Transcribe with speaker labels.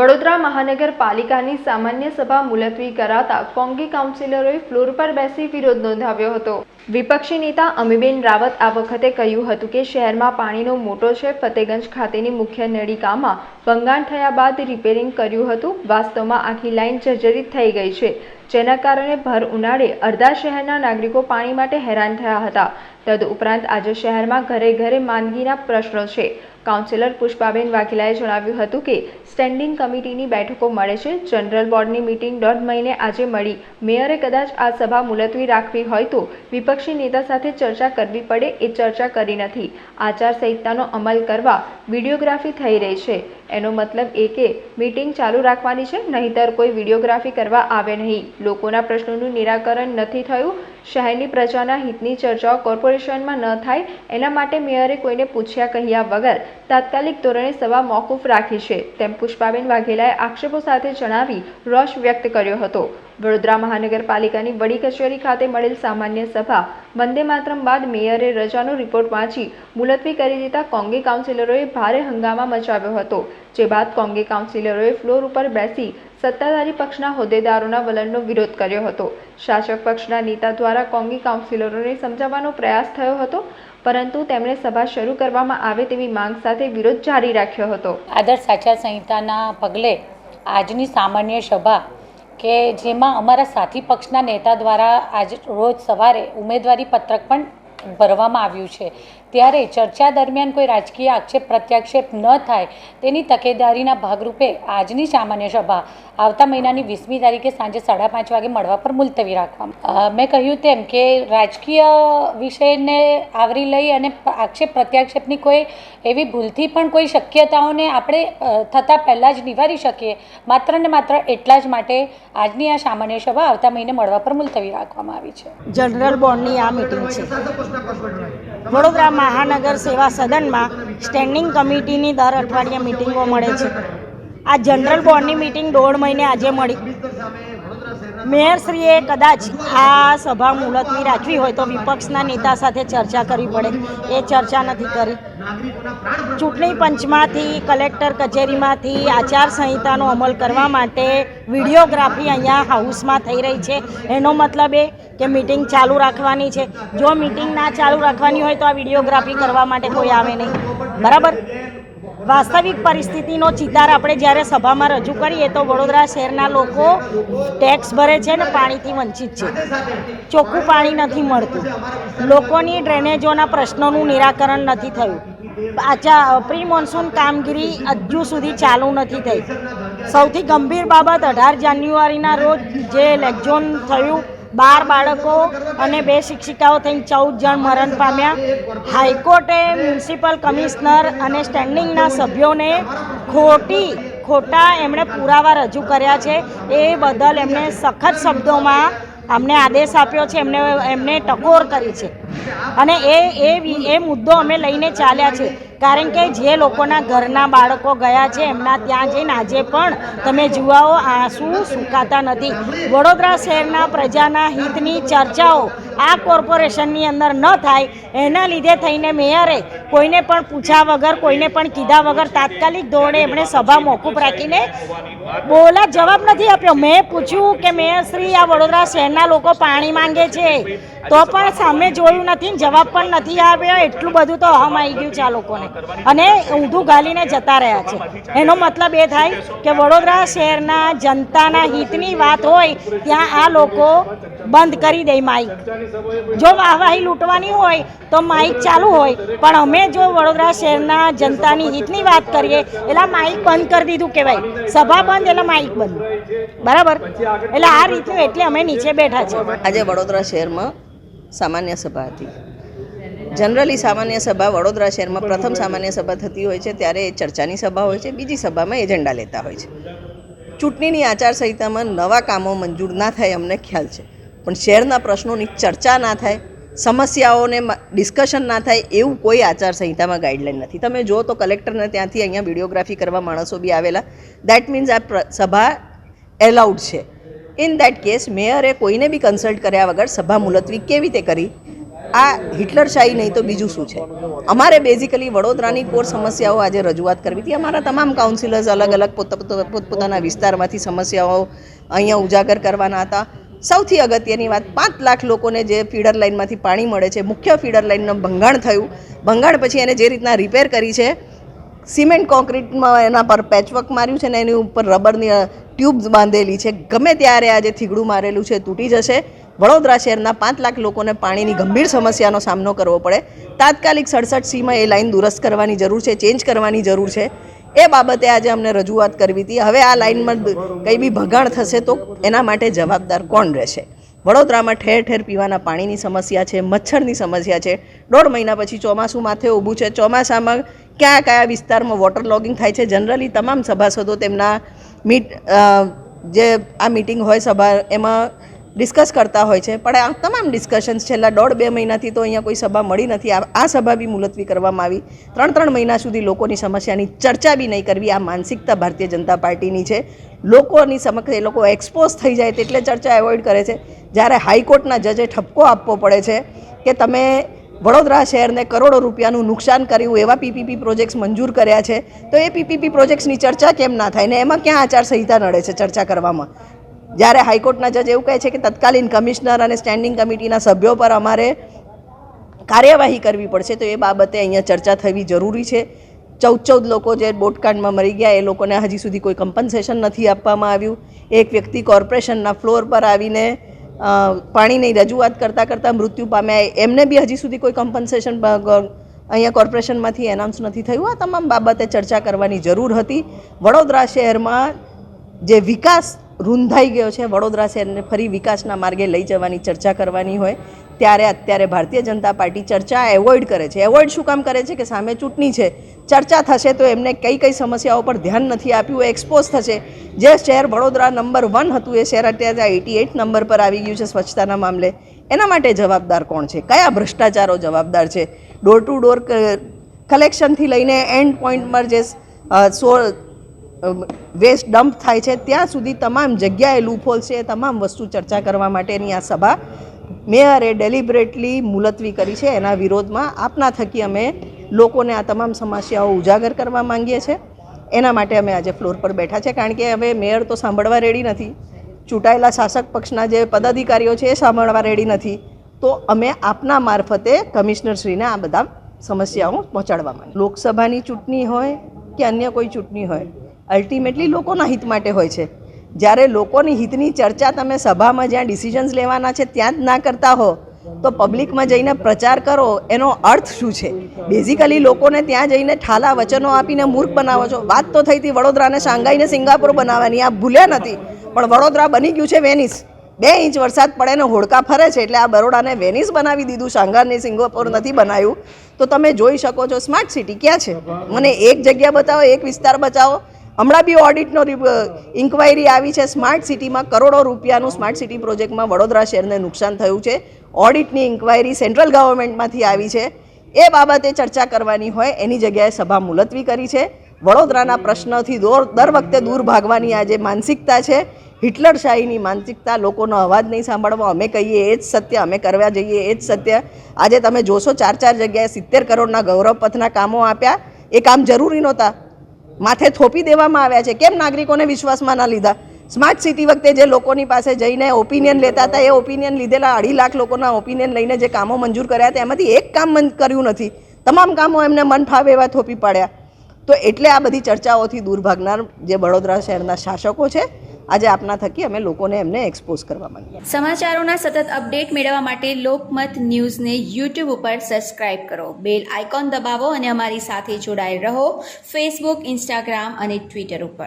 Speaker 1: but Vadodara મહાનગરપાલિકાની સામાન્ય સભા મુલતવી કરાતા કોંગી કાઉન્સિલરોએ ફ્લોર પર બેસી વિરોધ નોંધાવ્યો હતો. વિપક્ષી નેતા અમીબેન રાવત આ વખતે કહ્યું હતું કે શહેરમાં પાણીનો મોટો છે. ફતેગંજ ખાતેની મુખ્ય નળિકામાં ભંગાણ થયા બાદ રિપેરિંગ કર્યું હતું. વાસ્તવમાં આખી લાઇન જર્જરિત થઈ ગઈ છે. જેના કારણે ભર ઉનાળે અડધા શહેરના નાગરિકો પાણી માટે હેરાન થયા હતા. તદઉપરાંત આજે શહેરમાં ઘરે ઘરે માંદગીના પ્રશ્નો છે. કાઉન્સિલર પુષ્પાબેન વાઘેલાએ જણાવ્યું હતું કે સ્ટેન્ડિંગ કમિટીની બેઠકો મળે છે. જનરલ બોર્ડની મિટિંગ દોઢ મહિને આજે મળી. મેયરે કદાચ આ સભા મુલતવી રાખવી હોય તો વિપક્ષી નેતા સાથે ચર્ચા કરવી પડે એ ચર્ચા કરી નથી. આચારસંહિતાનો અમલ કરવા વિડીયોગ્રાફી થઈ રહી છે. એનો મતલબ એ કે મીટિંગ ચાલુ રાખવાની છે, નહીંતર કોઈ વિડીયોગ્રાફી કરવા આવે નહીં. લોકોના પ્રશ્નોનું નિરાકરણ નથી થયું. શહેરની પ્રજાના હિતની ચર્ચાઓ કોર્પોરેશનમાં ન થાય, એના માટે મેયરે કોઈને પૂછ્યા કહ્યા વગર તાત્કાલિક ધોરણે સભા મોકૂફ રાખી છે. તેમ પુષ્પાબેન વાઘેલાએ આક્ષેપો સાથે જણાવી રોષ વ્યક્ત કર્યો હતો. વડોદરા મહાનગરપાલિકાની વડી કચેરી ખાતે મળેલ સામાન્ય સભા વંદે માતરમ બાદ મેયરે રજાનો રિપોર્ટ વાંચી મુલતવી કરી દેતા કોંગી કાઉન્સિલરોએ ભારે હંગામા મચાવ્યો હતો, જે બાદ કોંગી કાઉન્સિલરોએ ફ્લોર ઉપર બેસી સત્તાધારી પક્ષના હોદ્દેદારોના વલણનો વિરોધ કર્યો હતો. શાસક પક્ષના નેતા દ્વારા કોંગી કાઉન્સિલરોને સમજાવવાનો પ્રયાસ થયો હતો, પરંતુ તેમણે સભા શરૂ કરવામાં આવે તેવી માંગ સાથે વિરોધ જારી રાખ્યો હતો.
Speaker 2: આદર્શ આચાર સંહિતાના પગલે આજની સામાન્ય સભા કે જેમાં અમારા સાથી પક્ષના નેતા દ્વારા આજ રોજ સવારે ઉમેદવારી પત્રક પણ ભરવામાં આવ્યું છે. ત્યારે ચર્ચા દરમિયાન કોઈ રાજકીય આક્ષેપ, પ્રત્યાક્ષેપ ન થાય તેની તકેદારીના ભાગરૂપે આજની સામાન્ય સભા આવતા મહિનાની વીસમી તારીખે સાંજે સાડા પાંચ વાગે મળવા પર મુલતવી રાખવામાં મેં કહ્યું તેમ કે રાજકીય વિષયને આવરી લઈ અને આક્ષેપ, પ્રત્યાક્ષેપની કોઈ એવી ભૂલથી પણ કોઈ શક્યતાઓને આપણે થતાં પહેલાં જ નિવારી શકીએ. માત્ર ને માત્ર એટલા જ માટે આજની આ સામાન્ય સભા આવતા મહિને મળવા પર મુલતવી રાખવામાં આવી છે.
Speaker 3: જનરલ બોર્ડની આ મિટિંગ છે. વડોદરા મહાનગર સેવા સદનમાં સ્ટેન્ડિંગ કમિટીની દર અઠવાડિયે મિટિંગો મળે છે. આ જનરલ બોર્ડની મિટિંગ દોઢ મહિને આજે મળી. મેયરશ્રીએ કદાચ આ સભા મુલતવી રાખવી હોય તો વિપક્ષના નેતા સાથે ચર્ચા કરવી પડે. એ ચર્ચા નથી કરી. ચૂંટણી પંચમાંથી કલેક્ટર કચેરીમાંથી આચારસંહિતાનો અમલ કરવા માટે વિડીયોગ્રાફી અહીંયા હાઉસમાં થઈ રહી છે. એનો મતલબ એ કે મિટિંગ ચાલુ રાખવાની છે. જો મિટિંગ ના ચાલુ રાખવાની હોય તો આ વિડીયોગ્રાફી કરવા માટે કોઈ આવે નહીં. બરાબર? વાસ્તવિક પરિસ્થિતિનો ચિતાર આપણે જ્યારે સભામાં રજૂ કરીએ તો વડોદરા શહેરના લોકો ટેક્સ ભરે છે ને પાણીથી વંચિત છે. ચોખ્ખું પાણી નથી મળતું. લોકોની ડ્રેનેજોના પ્રશ્નોનું નિરાકરણ નથી થયું. આચા, પ્રી મોન્સૂન કામગીરી હજુ સુધી ચાલુ નથી થઈ. સૌથી ગંભીર બાબત અઢાર જાન્યુઆરીના રોજ જે લેકઝોન થયું બાર બાળકો અને બે શિક્ષિકાઓ થઈને ચૌદ જણ મરણ પામ્યા. હાઈકોર્ટે મ્યુનિસિપલ કમિશનર અને સ્ટેન્ડિંગના સભ્યોને ખોટી, ખોટા એમણે પુરાવા રજૂ કર્યા છે. એ બદલ એમણે સખત શબ્દોમાં અમને આદેશ આપ્યો છે. એમને એમને ટકોર કરી છે. અને એ એ એ મુદ્દો અમે લઈને ચાલ્યા છે. કારણ કે જે લોકોના ઘરના બાળકો ગયા છે, એમના ત્યાં જઈને આજે પણ તમે જુવાઓ, આંસુ સુકાતા નથી. વડોદરા શહેરના પ્રજાના હિતની ચર્ચાઓ આ કોર્પોરેશનની અંદર ન થાય, એના લીધે થઈને મેયરે કોઈને પણ પૂછ્યા વગર, કોઈને પણ કીધા વગર તાત્કાલિક ધોરણે એમણે સભા મોકૂફ રાખીને બોલા જવાબ નથી આપ્યો. મેં પૂછ્યું કે મેયરશ્રી આ વડોદરા શહેરના લોકો પાણી માંગે છે, તો પણ સામે જોયું નથી ને જવાબ પણ નથી આવ્યો, એટલું બધું તો અહમ આવી ગયું છે આ લોકોને. અને ઊંધું ગાલીને જતા રહ્યા છે. એનો મતલબ એ થાય કે વડોદરા શહેરના જનતાના હિતની વાત હોય, ત્યાં આ લોકો બંધ કરી દે માઇક જો વાહવાહી લૂંટવાની હોય, તો માઇક ચાલુ હોય. પણ અમે જો વડોદરા શહેરના જનતાની હિતની વાત કરીએ, એટલે માઇક બંધ કરી દીધું કહેવાય. સભા બંધ, એટલે માઇક બંધ. બરાબર? એટલે આ રીતનું એટલે અમે નીચે બેઠા છે
Speaker 4: આજે વડોદરા શહેરમાં સામાન્ય સભા હતી. જનરલી સામાન્ય સભા વડોદરા શહેરમાં પ્રથમ સામાન્ય સભા થતી હોય છે, ત્યારે એ ચર્ચાની સભા હોય છે, બીજી સભામાં એજન્ડા લેતા હોય છે. ચૂંટણીની આચારસંહિતામાં નવા કામો મંજૂર ના થાય અમને ખ્યાલ છે. પણ શહેરના પ્રશ્નોની ચર્ચા ના થાય, સમસ્યાઓને ડિસ્કશન ના થાય, એવું કોઈ આચારસંહિતામાં ગાઈડલાઈન નથી. તમે જો તો કલેક્ટરને ત્યાંથી અહીંયા વિડીયોગ્રાફી કરવા માણસો બી આવેલા. દેટ મીન્સ આ સભા એલાઉડ છે. ઇન દેટ કેસ મેયરે કોઈને બી કન્સલ્ટ કર્યા વગર સભા મુલતવી કેવી રીતે કરી? આ હિટલરશાહી નહીં તો બીજું શું છે? અમારે બેઝિકલી વડોદરાની કોર સમસ્યાઓ આજે રજૂઆત કરવી હતી. અમારા તમામ કાઉન્સિલર્સ અલગ અલગ પોત, પોતપોતાના વિસ્તારમાંથી સમસ્યાઓ અહીંયા ઉજાગર કરવાના હતા. સૌથી અગત્યની વાત, પાંચ લાખ લોકોને જે ફીડર લાઇનમાંથી પાણી મળે છે, મુખ્ય ફીડર લાઇનનું ભંગાણ થયું. ભંગાણ પછી એને જે રીતના રિપેર કરી છે, સિમેન્ટ કોન્ક્રીટમાં એના પર પેચવર્ક માર્યું છે ને એની ઉપર રબરની ટ્યુબ્સ બાંધેલી છે. ગમે ત્યારે આજે થીગડું મારેલું છે, તૂટી જશે. વડોદરા શહેરના પાંચ લાખ લોકોને પાણીની ગંભીર સમસ્યાનો સામનો કરવો પડે. તાત્કાલિક સડસઠ સીમાં એ લાઇન દુરસ્ત કરવાની જરૂર છે, ચેન્જ કરવાની જરૂર છે. એ બાબતે આજે અમને રજૂઆત કરવી હતી. હવે આ લાઇનમાં કંઈ બી ભગાણ થશે તો એના માટે જવાબદાર કોણ રહેશે? વડોદરામાં ઠેર ઠેર પીવાના પાણીની સમસ્યા છે, મચ્છરની સમસ્યા છે. દોઢ મહિના પછી ચોમાસું માથે ઊભું છે. ચોમાસામાં કયા કયા વિસ્તારમાં વોટર લોગિંગ થાય છે? જનરલી તમામ સભાસદો તેમના મીટ જે આ મિટિંગ હોય સભા, એમાં ડિસ્કસ કરતા હોય છે. પણ આ તમામ ડિસ્કશન્સ છેલ્લા દોઢ બે મહિનાથી તો અહીંયા કોઈ સભા મળી નથી. આ સભા બી મુલતવી કરવામાં આવી. ત્રણ ત્રણ મહિના સુધી લોકોની સમસ્યાની ચર્ચા બી નહીં કરવી. આ માનસિકતા ભારતીય જનતા પાર્ટીની છે. લોકોની સમક્ષ એ લોકો એક્સપોઝ થઈ જાય તેટલે ચર્ચા એવોઇડ કરે છે. જ્યારે હાઈકોર્ટના જજે ઠપકો આપવો પડે છે કે તમે વડોદરા શહેરને કરોડો રૂપિયાનું નુકસાન કર્યું એવા પીપીપી પ્રોજેક્ટ્સ મંજૂર કર્યા છે. તો એ પીપીપી પ્રોજેક્ટ્સની ચર્ચા કેમ ના થાય ને એમાં ક્યાં આચારસંહિતા નડે છે ચર્ચા કરવામાં? જ્યારે હાઈકોર્ટના જજ એવું કહે છે કે તત્કાલીન કમિશનર અને સ્ટેન્ડિંગ કમિટીના સભ્યો પર અમારે કાર્યવાહી કરવી પડશે, તો એ બાબતે અહીંયા ચર્ચા થવી જરૂરી છે. ચૌદ ચૌદ લોકો જે બોટકાંડમાં મરી ગયા, એ લોકોને હજી સુધી કોઈ કમ્પન્સેશન નથી આપવામાં આવ્યું. એક વ્યક્તિ કોર્પોરેશનના ફ્લોર પર આવીને પાણીની રજૂઆત કરતાં કરતાં મૃત્યુ પામ્યા. એમને બી હજી સુધી કોઈ કમ્પન્સેશન અહીંયા કોર્પોરેશનમાંથી એનાઉન્સ નથી થયું. આ તમામ બાબતે ચર્ચા કરવાની જરૂર હતી. વડોદરા શહેરમાં જે વિકાસ રૂંધાઈ ગયો છે. વડોદરા શહેરને ફરી વિકાસના માર્ગે લઈ જવાની ચર્ચા કરવાની હોય. ત્યારે અત્યારે ભારતીય જનતા પાર્ટી ચર્ચા એવોઇડ કરે છે. એવોઇડ શું કામ કરે છે કે સામે ચૂંટણી છે. ચર્ચા થશે તો એમને કઈ કઈ સમસ્યાઓ પર ધ્યાન નથી આપ્યું. એક્સપોઝ થશે. જે શહેર વડોદરા નંબર વન હતું, એ શહેર અત્યારે એટી એઇટ નંબર પર આવી ગયું છે સ્વચ્છતાના મામલે. એના માટે જવાબદાર કોણ છે? કયા ભ્રષ્ટાચારો જવાબદાર છે? ડોર ટુ ડોર કલેક્શનથી લઈને એન્ડ પોઈન્ટમાં જે સો વેસ્ટ ડમ્પ થાય છે. ત્યાં સુધી તમામ જગ્યાએ લૂફોલ છે, તમામ વસ્તુ ચર્ચા કરવા માટેની આ સભા મેયરે ડેલિબરેટલી મુલતવી કરી છે. એના વિરોધમાં આપના થકી અમે લોકોને આ તમામ સમસ્યાઓ ઉજાગર કરવા માંગીએ છીએ એના માટે અમે આજે ફ્લોર પર બેઠા છે. કારણ કે હવે મેયર તો સાંભળવા રેડી નથી. ચૂંટાયેલા શાસક પક્ષના જે પદાધિકારીઓ છે એ સાંભળવા રેડી નથી. તો અમે આપના મારફતે કમિશનરશ્રીને આ બધા સમસ્યાઓ પહોંચાડવા માંગીએ. લોકસભાની ચૂંટણી હોય કે અન્ય કોઈ ચૂંટણી હોય અલ્ટિમેટલી લોકોના હિત માટે હોય છે. જ્યારે લોકોની હિતની ચર્ચા તમે સભામાં જ્યાં ડિસિઝન્સ લેવાના છે ત્યાં જ ના કરતા હો, તો પબ્લિકમાં જઈને પ્રચાર કરો, એનો અર્થ શું છે? બેઝિકલી લોકોને ત્યાં જઈને ઠાલા વચનો આપીને મૂર્ખ બનાવો છો. વાત તો થઈ હતી વડોદરાને શાંઘાઈને સિંગાપુર બનાવવાની, આ ભૂલ્યા નથી. પણ વડોદરા બની ગયું છે વેનિસ. બે ઇંચ વરસાદ પડે ને હોડકા ફરે છે, એટલે આ બરોડાને વેનિસ બનાવી દીધું શાંઘાઈને સિંગાપુર નથી બનાવ્યું. તો તમે જોઈ શકો છો સ્માર્ટ સિટી ક્યાં છે? મને એક જગ્યા બતાવો, એક વિસ્તાર બચાવો હમણાં બી ઓડિટનો ઇન્ક્વાયરી આવી છે. સ્માર્ટ સિટીમાં કરોડો રૂપિયાનું સ્માર્ટ સિટી પ્રોજેક્ટમાં વડોદરા શહેરને નુકસાન થયું છે. ઓડિટની ઇન્ક્વાયરી સેન્ટ્રલ ગવર્મેન્ટમાંથી આવી છે. એ બાબતે ચર્ચા કરવાની હોય એની જગ્યાએ સભા મુલતવી કરી છે. વડોદરાના પ્રશ્નથી દોર દર વખતે દૂર ભાગવાની આ જે માનસિકતા છે. હિટલરશાહીની માનસિકતા લોકોનો અવાજ નહીં સાંભળવો. અમે કહીએ એ જ સત્ય, અમે કરવા જઈએ એ જ સત્ય. આજે તમે જોશો ચાર ચાર જગ્યાએ સિત્તેર કરોડના ગૌરવપથના કામો આપ્યા. એ કામ જરૂરી નહોતા. માથે થોપી દેવામાં આવ્યા છે. કેમ નાગરિકોને વિશ્વાસમાં ના લીધા? સ્માર્ટ સિટી વખતે જે લોકોની પાસે જઈને ઓપિનિયન લેતા હતા, એ ઓપિનિયન લીધેલા અઢી લાખ લોકોના ઓપિનિયન લઈને જે કામો મંજૂર કર્યા હતા, એમાંથી એક કામ કર્યું નથી. તમામ કામો એમને મન ફાવે એવા થોપી પાડ્યા. તો એટલે આ બધી ચર્ચાઓથી દૂર ભાગનાર જે વડોદરા શહેરના શાસકો છે આજે આપના થકી અમે લોકોને એમને એક્સપોઝ કરવા માંગીએ.
Speaker 5: સમાચારોના સતત અપડેટ મેળવવા માટે લોકમત ન્યૂઝને યુટ્યુબ ઉપર સબસ્ક્રાઇબ કરો. બેલ આઇકોન દબાવો અને અમારી સાથે જોડાયેલ રહો. ફેસબુક ઇન્સ્ટાગ્રામ અને ટ્વિટર ઉપર.